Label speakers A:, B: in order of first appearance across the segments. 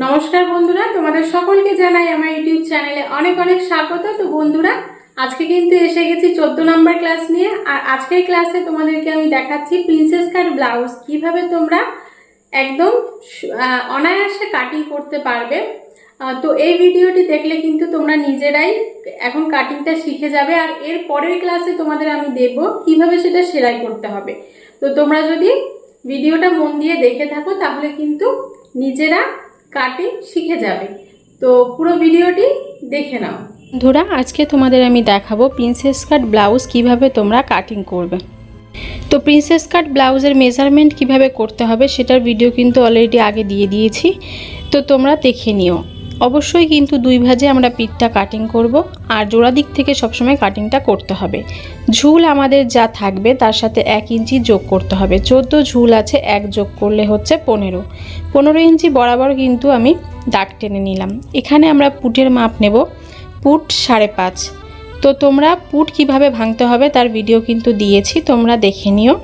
A: নমস্কার বন্ধুরা, তোমাদের সকলকে জানাই আমার ইউটিউব চ্যানেলে অনেক অনেক স্বাগত। তো বন্ধুরা, আজকে কিন্তু এসে গেছি চোদ্দ নম্বর ক্লাস নিয়ে, আর আজকের ক্লাসে তোমাদেরকে আমি দেখাচ্ছি প্রিন্সেস কাট ব্লাউজ কীভাবে তোমরা একদম অনায়াসে কাটিং করতে পারবে। তো এই ভিডিওটি দেখলে কিন্তু তোমরা নিজেরাই এখন কাটিংটা শিখে যাবে, আর এর পরের ক্লাসে তোমাদের আমি দেব কীভাবে সেটা সেলাই করতে হবে। তো তোমরা যদি ভিডিওটা মন দিয়ে দেখে থাকো, তাহলে কিন্তু নিজেরা কাটিং শিখে যাবে। তো পুরো ভিডিওটি দেখে নাও।
B: বন্ধুরা, আজকে তোমাদের আমি দেখাবো প্রিন্সেস কাট ব্লাউজ কীভাবে তোমরা কাটিং করবে। তো প্রিন্সেস কাট ব্লাউজের মেজারমেন্ট কীভাবে করতে হবে, সেটার ভিডিও কিন্তু অলরেডি আগে দিয়ে দিয়েছি। তো তোমরা দেখে নিও। অবশ্যই কিন্তু দুই ভাজে আমরা পিঠটা কাটিং করব, আর জোড়া দিক থেকে সবসময় কাটিংটা করতে হবে। ঝুল আমাদের যা থাকবে তার সাথে এক ইঞ্চি যোগ করতে হবে। চোদ্দ ঝুল আছে, এক যোগ করলে হচ্ছে পনেরো। পনেরো ইঞ্চি বরাবর কিন্তু আমি দাগ টেনে নিলাম। এখানে আমরা পুটের মাপ নেব, পুট সাড়ে পাঁচ। তো তোমরা পুট কীভাবে ভাঙতে হবে তার ভিডিও কিন্তু দিয়েছি, তোমরা দেখে নিও।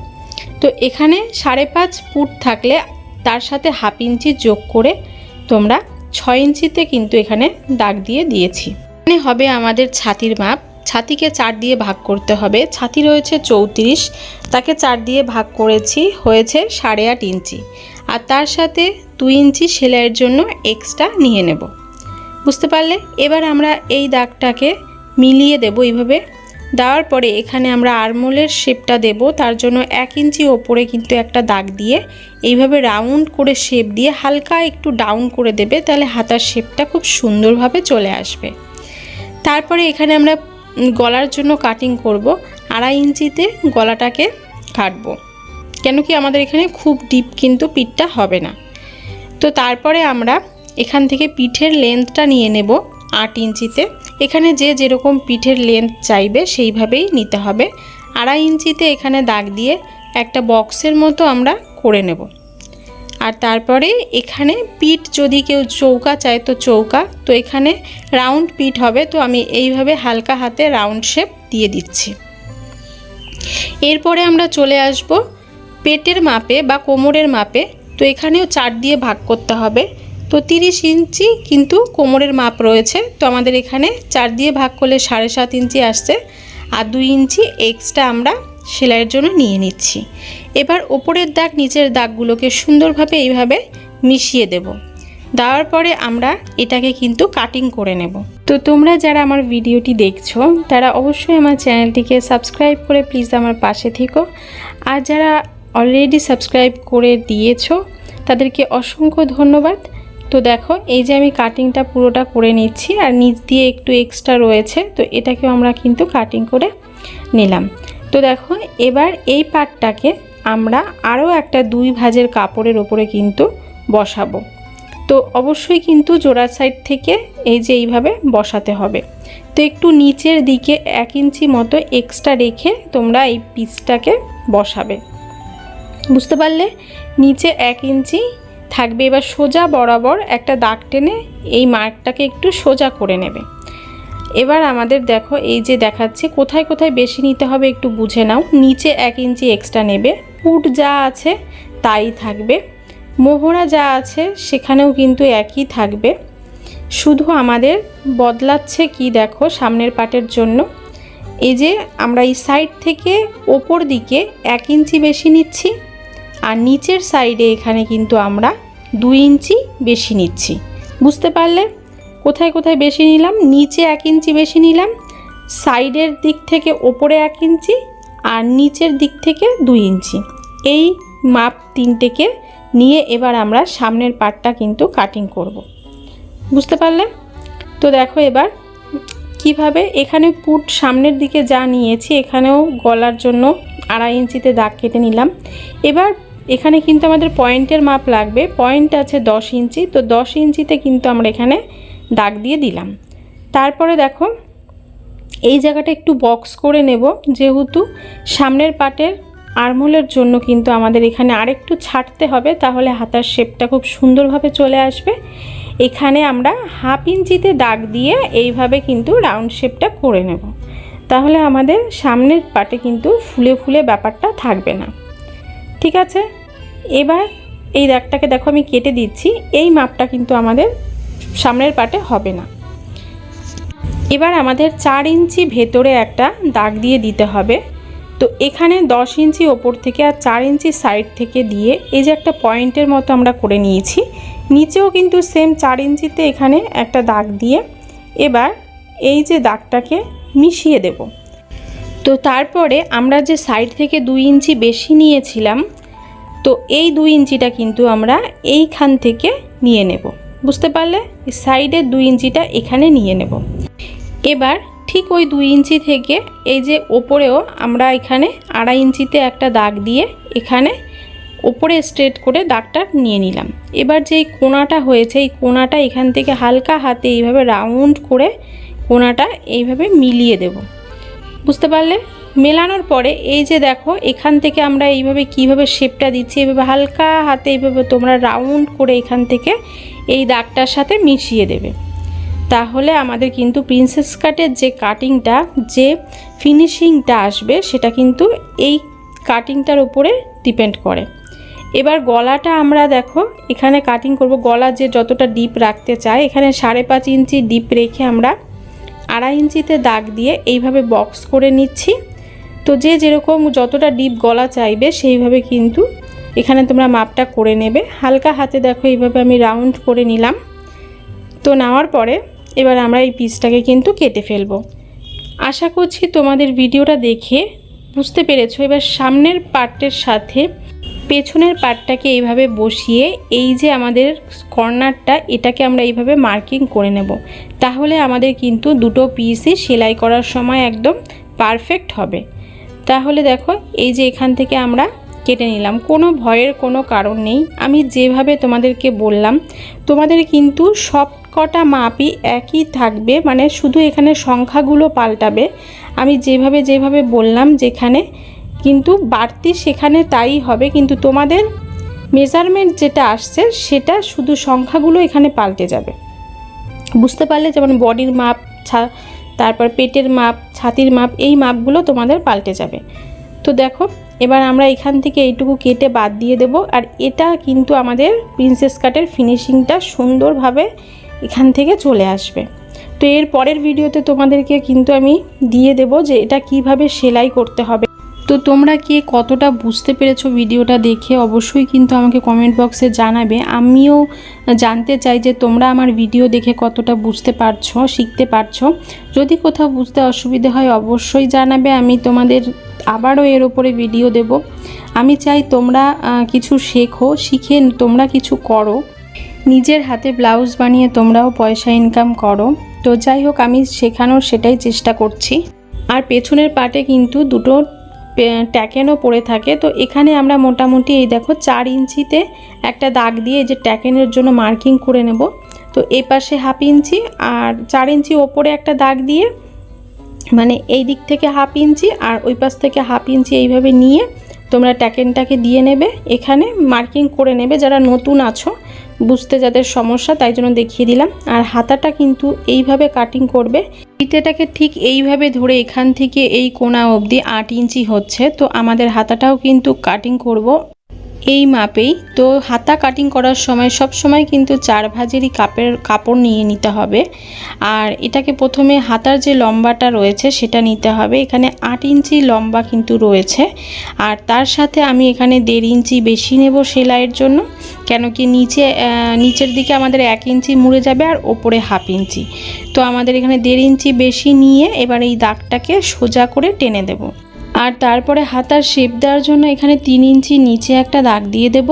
B: তো এখানে সাড়ে পাঁচ পুট থাকলে তার সাথে হাফ ইঞ্চি যোগ করে তোমরা ছয় ইঞ্চিতে কিন্তু এখানে দাগ দিয়ে দিয়েছি। এখানে হবে আমাদের ছাতির মাপ। ছাতিকে চার দিয়ে ভাগ করতে হবে। ছাতি রয়েছে চৌত্রিশ। তাকে চার দিয়ে ভাগ করেছি, হয়েছে সাড়ে আট ইঞ্চি। আর তার সাথে দুই ইঞ্চি সেলাইয়ের জন্য এক্সট্রা নিয়ে নেব। বুঝতে পারলে? এবার আমরা এই দাগটাকে মিলিয়ে দেব এইভাবে। দেওয়ার পরে এখানে আমরা আরমোলের শেপটা দেব। তার জন্য এক ইঞ্চি ওপরে কিন্তু একটা দাগ দিয়ে এইভাবে রাউন্ড করে শেপ দিয়ে হালকা একটু ডাউন করে দেবে, তাহলে হাতার শেপটা খুব সুন্দরভাবে চলে আসবে। তারপরে এখানে আমরা গলার জন্য কাটিং করব। আড়াই ইঞ্চিতে গলাটাকে কাটবো। কেন কি আমাদের এখানে খুব ডিপ কিন্তু পিঠটা হবে না। তো তারপরে আমরা এখান থেকে পিঠের লেন্থটা নিয়ে নেব। আট ইঞ্চিতে। এখানে যে যেরকম পিঠের লেন্থ চাইবে সেইভাবেই নিতে হবে। আড়াই ইঞ্চিতে এখানে দাগ দিয়ে একটা বক্সের মতো আমরা করে নেব। আর তারপরে এখানে পিঠ যদি কেউ চৌকা চায় তো চৌকা। তো এখানে রাউন্ড পিঠ হবে। তো আমি এইভাবে হালকা হাতে রাউন্ড শেপ দিয়ে দিচ্ছি। এরপরে আমরা চলে আসব পেটের মাপে বা কোমরের মাপে। তো এখানেও চার দিয়ে ভাগ করতে হবে। তো তিরিশ ইঞ্চি কিন্তু কোমরের মাপ রয়েছে। তো আমাদের এখানে চার দিয়ে ভাগ করলে সাড়ে সাত ইঞ্চি আসছে। আর দুই ইঞ্চি এক্সট্রা আমরা সেলাইয়ের জন্য নিয়ে নিচ্ছি। এবার ওপরের দাগ, নিচের দাগগুলোকে সুন্দরভাবে এইভাবে মিশিয়ে দেব। দেওয়ার পরে আমরা এটাকে কিন্তু কাটিং করে নেব। তো তোমরা যারা আমার ভিডিওটি দেখছ, তারা অবশ্যই আমার চ্যানেলটিকে সাবস্ক্রাইব করে প্লিজ আমার পাশে থেকো। আর যারা অলরেডি সাবস্ক্রাইব করে দিয়েছ, তাদেরকে অসংখ্য ধন্যবাদ। তো দেখো, এই যে আমি কাটিংটা পুরোটা করে নিচ্ছি আর নিচ দিয়ে একটু এক্সট্রা রয়েছে, তো এটাকেও আমরা কিন্তু কাটিং করে নিলাম। তো দেখো, এবার এই পাটটাকে আমরা আরও একটা দুই ভাজের কাপড়ের ওপরে কিন্তু বসাবো। তো অবশ্যই কিন্তু জোড়ার সাইড থেকে এই যে এইভাবে বসাতে হবে। তো একটু নিচের দিকে এক ইঞ্চি মতো এক্সট্রা রেখে তোমরা এই পিসটাকে বসাবে। বুঝতে পারলে? নিচে এক ইঞ্চি থাকবে এবার সোজা বরাবর একটা দাগ টেনে এই মার্কটাকে একটু সোজা করে নেবে। এবার আমাদের দেখো এই যে দেখাচ্ছে, কোথায় কোথায় বেশি নিতে হবে একটু বুঝে নাও। নিচে এক ইঞ্চি এক্সট্রা নেবে। পুট যা আছে তাই থাকবে। মোহরা যা আছে সেখানেও কিন্তু একই থাকবে। শুধু আমাদের বদলাচ্ছে কি দেখো সামনের পাটের জন্য। এই যে আমরা এই সাইড থেকে ওপর দিকে এক ইঞ্চি বেশি নিচ্ছি আর নিচের সাইডে এখানে কিন্তু আমরা দুই ইঞ্চি বেশি নিচ্ছি। বুঝতে পারলে? কোথায় কোথায় বেশি নিলাম? নিচে এক ইঞ্চি বেশি নিলাম, সাইডের দিক থেকে ওপরে এক ইঞ্চি আর নিচের দিক থেকে দুই ইঞ্চি। এই মাপ তিনটেকে নিয়ে এবার আমরা সামনের পাটটা কিন্তু কাটিং করব। বুঝতে পারলে? তো দেখো এবার কীভাবে এখানে পুট সামনের দিকে যা নিয়েছি, এখানেও গলার জন্য আড়াই ইঞ্চিতে দাগ কেটে নিলাম। এবার এখানে কিন্তু আমাদের পয়েন্টের মাপ লাগবে। পয়েন্ট আছে দশ ইঞ্চি, তো দশ ইঞ্চিতে কিন্তু আমরা এখানে দাগ দিয়ে দিলাম। তারপরে দেখো, এই জায়গাটা একটু বক্স করে নেব, যেহেতু সামনের পাটের আরমোলের জন্য কিন্তু আমাদের এখানে আরেকটু ছাড়তে হবে, তাহলে হাতার শেপটা খুব সুন্দরভাবে চলে আসবে। এখানে আমরা হাফ ইঞ্চিতে দাগ দিয়ে এইভাবে কিন্তু রাউন্ড শেপটা করে নেব। তাহলে আমাদের সামনের পাটে কিন্তু ফুলে ফুলে ব্যাপারটা থাকবে না। ঠিক আছে? এবার এই দাগটাকে দেখো আমি কেটে দিচ্ছি। এই মাপটা কিন্তু আমাদের সামনের পাটে হবে না। এবার আমাদের চার ইঞ্চি ভেতরে একটা দাগ দিয়ে দিতে হবে। তো এখানে দশ ইঞ্চি ওপর থেকে আর চার ইঞ্চি সাইড থেকে দিয়ে এই যে একটা পয়েন্টের মতো আমরা করে নিয়েছি। নিচেও কিন্তু সেম চার ইঞ্চিতে এখানে একটা দাগ দিয়ে এবার এই যে দাগটাকে মিশিয়ে দেব। তো তারপরে আমরা যে সাইড থেকে দুই ইঞ্চি বেশি নিয়েছিলাম তো এই দুই ইঞ্চিটা কিন্তু আমরা এইখান থেকে নিয়ে নেব। বুঝতে পারলে? সাইডের দুই ইঞ্চিটা এখানে নিয়ে নেব। এবার ঠিক ওই দুই ইঞ্চি থেকে এই যে ওপরেও আমরা এখানে আড়াই ইঞ্চিতে একটা দাগ দিয়ে এখানে ওপরে স্ট্রেট করে দাগটা নিয়ে নিলাম। এবার যে কোনাটা হয়েছে, এই কোনাটা এখান থেকে হালকা হাতে এইভাবে রাউন্ড করে কোনাটা এইভাবে মিলিয়ে দেব। বুঝতে পারলে? মেলানোর পরে এই যে দেখো, এখান থেকে আমরা এইভাবে কীভাবে শেপটা দিচ্ছি এইভাবে হালকা হাতে এইভাবে তোমরা রাউন্ড করে এখান থেকে এই দাগটার সাথে মিশিয়ে দেবে। তাহলে আমাদের কিন্তু প্রিন্সেস কাটের যে কাটিংটা যে ফিনিশিংটা আসবে, সেটা কিন্তু এই কাটিংটার উপরে ডিপেন্ড করে। এবার গলাটা আমরা দেখো, এখানে কাটিং করব। গলা যে যতটা ডিপ রাখতে চাই এখানে সাড়ে পাঁচ ইঞ্চি ডিপ রেখে আমরা আড়াই ইঞ্চিতে দাগ দিয়ে এইভাবে বক্স করে নিচ্ছি। তো যে যেরকম যতটা ডিপ গলা চাইবে, সেইভাবে কিন্তু এখানে তোমরা মাপটা করে নেবে। হালকা হাতে দেখো, এইভাবে আমি রাউন্ড করে নিলাম। তো নেওয়ার পরে এবার আমরা এই পিসটাকে কিন্তু কেটে ফেলব। আশা করছি তোমাদের ভিডিওটা দেখে বুঝতে পেরেছ। এবার সামনের পার্টের সাথে পেছনের পার্টটাকে এইভাবে বসিয়ে এই যে আমাদের কর্নারটা, এটাকে আমরা এইভাবে মার্কিং করে নেব। তাহলে আমাদের কিন্তু দুটো পিসই সেলাই করার সময় একদম পারফেক্ট হবে। তাহলে দেখো, এই যে এখান থেকে আমরা কেটে নিলাম। কোনো ভয়ের কোনো কারণ নেই। আমি যেভাবে তোমাদেরকে বললাম, তোমাদের কিন্তু সব কটা মাপই একই থাকবে মানে শুধু এখানে সংখ্যাগুলো পাল্টাবে। আমি যেভাবে যেভাবে বললাম, যেখানে কিন্তু বাড়তি সেখানে তাই হবে, কিন্তু তোমাদের মেজারমেন্ট যেটা আসছে, সেটা শুধু সংখ্যাগুলো এখানে পাল্টে যাবে। বুঝতে পারলে? যেমন বডির মাপ, ছা তারপর পেটের মাপ, ছাতির মাপ, এই মাপগুলো তোমাদের পাল্টে যাবে। তো দেখো, এবার আমরা এখান থেকে এইটুকু কেটে বাদ দিয়ে দেব আর এটা কিন্তু আমাদের প্রিন্সেস কাটের ফিনিশিংটা সুন্দরভাবে এখান থেকে চলে আসবে। তো এর পরের ভিডিওতে তোমাদেরকে কিন্তু আমি দিয়ে দেব যে এটা কীভাবে সেলাই করতে হবে। তো তোমরা কে কতটা বুঝতে পেরেছ ভিডিওটা দেখে অবশ্যই কিন্তু আমাকে কমেন্ট বক্সে জানাবে। আমিও জানতে চাই যে তোমরা আমার ভিডিও দেখে কতটা বুঝতে পারছ, শিখতে পারছ। যদি কোথাও বুঝতে অসুবিধে হয় অবশ্যই জানাবে, আমি তোমাদের আবারও এর ওপরে ভিডিও দেব। আমি চাই তোমরা কিছু শেখো, শিখে তোমরা কিছু করো। নিজের হাতে ব্লাউজ বানিয়ে তোমরাও পয়সা ইনকাম করো। তো যাই হোক, আমি শেখানোর সেটাই চেষ্টা করছি। আর পেছনের পাটে কিন্তু দুটো ট্যাকেনও পড়ে থাকে। তো এখানে আমরা মোটামুটি এই দেখো চার ইঞ্চিতে একটা দাগ দিয়ে যে ট্যাকেনের জন্য মার্কিং করে নেব। তো এই পাশে হাফ ইঞ্চি আর চার ইঞ্চি ওপরে একটা দাগ দিয়ে মানে এই দিক থেকে হাফ ইঞ্চি আর ওই পাশ থেকে হাফ ইঞ্চি এইভাবে নিয়ে তোমরা ট্যাকেনটাকে দিয়ে নেবে। এখানে মার্কিং করে নেবে। যারা নতুন আছো বুঝতে যাদের সমস্যা, তাই জন্য দেখিয়ে দিলাম। আর হাতাটা কিন্তু এইভাবে কাটিং করবে। ফিতেটাকে ঠিক এইভাবে ধরে এখান থেকে এই কোনা অবধি আট ইঞ্চি হচ্ছে। তো আমাদের হাতাটাও কিন্তু কাটিং করব। এই মাপেই তো হাতা কাটিং করার সময় সব সময় কিন্তু চার ভাজেরই কাপের কাপড় নিয়ে নিতে হবে। আর এটাকে প্রথমে হাতার যে লম্বাটা রয়েছে সেটা নিতে হবে। এখানে আট ইঞ্চি লম্বা কিন্তু রয়েছে। আর তার সাথে আমি এখানে দেড় ইঞ্চি বেশি নেব সেলাইয়ের জন্য কেন কি নিচে নিচের দিকে আমাদের এক ইঞ্চি মুড়ে যাবে আর ওপরে হাফ ইঞ্চি। তো আমাদের এখানে দেড় ইঞ্চি বেশি নিয়ে এবার এই দাগটাকে সোজা করে টেনে দেব। আর তারপরে হাতার শেপ দেওয়ার জন্য এখানে তিন ইঞ্চি নিচে একটা দাগ দিয়ে দেব।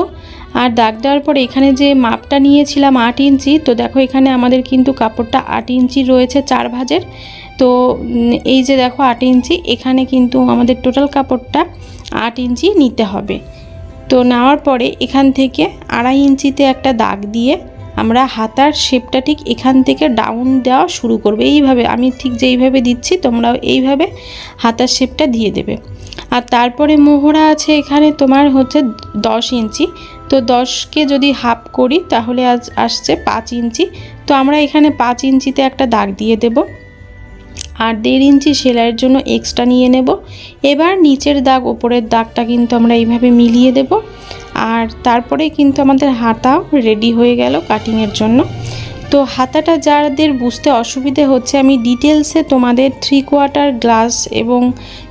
B: আর দাগ দেওয়ার পরে এখানে যে মাপটা নিয়েছিলাম আট ইঞ্চি, তো দেখো এখানে আমাদের কিন্তু কাপড়টা আট ইঞ্চি রয়েছে চার ভাজের। তো এই যে দেখো আট ইঞ্চি, এখানে কিন্তু আমাদের টোটাল কাপড়টা আট ইঞ্চি নিতে হবে। তো নেওয়ার পরে এখান থেকে আড়াই ইঞ্চিতে একটা দাগ দিয়ে আমরা হাতার শেপটা ঠিক এখান থেকে ডাউন দেওয়া শুরু করবে। এইভাবে, আমি ঠিক যেইভাবে দিচ্ছি, তোমরাও এইভাবে হাতার শেপটা দিয়ে দেবে। আর তারপরে মোহরা আছে এখানে তোমার হচ্ছে দশ ইঞ্চি। তো দশকে যদি হাফ করি, তাহলে আজ আসছে পাঁচ ইঞ্চি। তো আমরা এখানে পাঁচ ইঞ্চিতে একটা দাগ দিয়ে দেব। আর দেড় ইঞ্চি সেলাইয়ের জন্য এক্সট্রা নিয়ে নেব। এবার নিচের দাগ, ওপরের দাগটা কিন্তু আমরা এইভাবে মিলিয়ে দেব। আর তারপরে কিন্তু আমাদের হাতাও রেডি হয়ে গেল কাটিংয়ের জন্য। তো হাতাটা যাদের বুঝতে অসুবিধে হচ্ছে, আমি ডিটেলসে তোমাদের থ্রি কোয়ার্টার গ্লাস এবং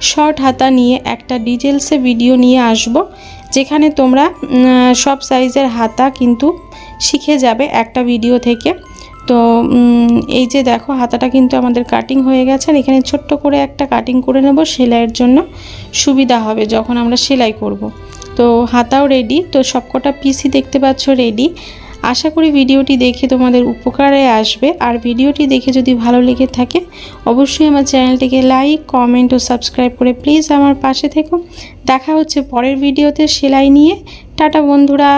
B: শর্ট হাতা নিয়ে একটা ডিটেলসে ভিডিও নিয়ে আসব, যেখানে তোমরা সব সাইজের হাতা কিন্তু শিখে যাবে একটা ভিডিও থেকে। তো এই যে দেখো হাতাটা কিন্তু আমাদের কাটিং হয়ে গেছে, আর এখানে ছোট্ট করে একটা কাটিং করে নেব সেলাইয়ের জন্য। সুবিধা হবে যখন আমরা সেলাই করব। তো হাতাও রেডি তো সবকটা পিসি দেখতে পাচ্ছ রেডি আশা করি ভিডিওটি দেখে তোমাদের উপকারে আসবে। আর ভিডিওটি দেখে যদি ভালো লেগে থাকে, অবশ্যই আমার চ্যানেলটিকে লাইক কমেন্ট ও সাবস্ক্রাইব করে প্লিজ আমার পাশে থেকো। দেখা হচ্ছে পরের ভিডিওতে, সেলাই নিয়ে। টাটা বন্ধুরা।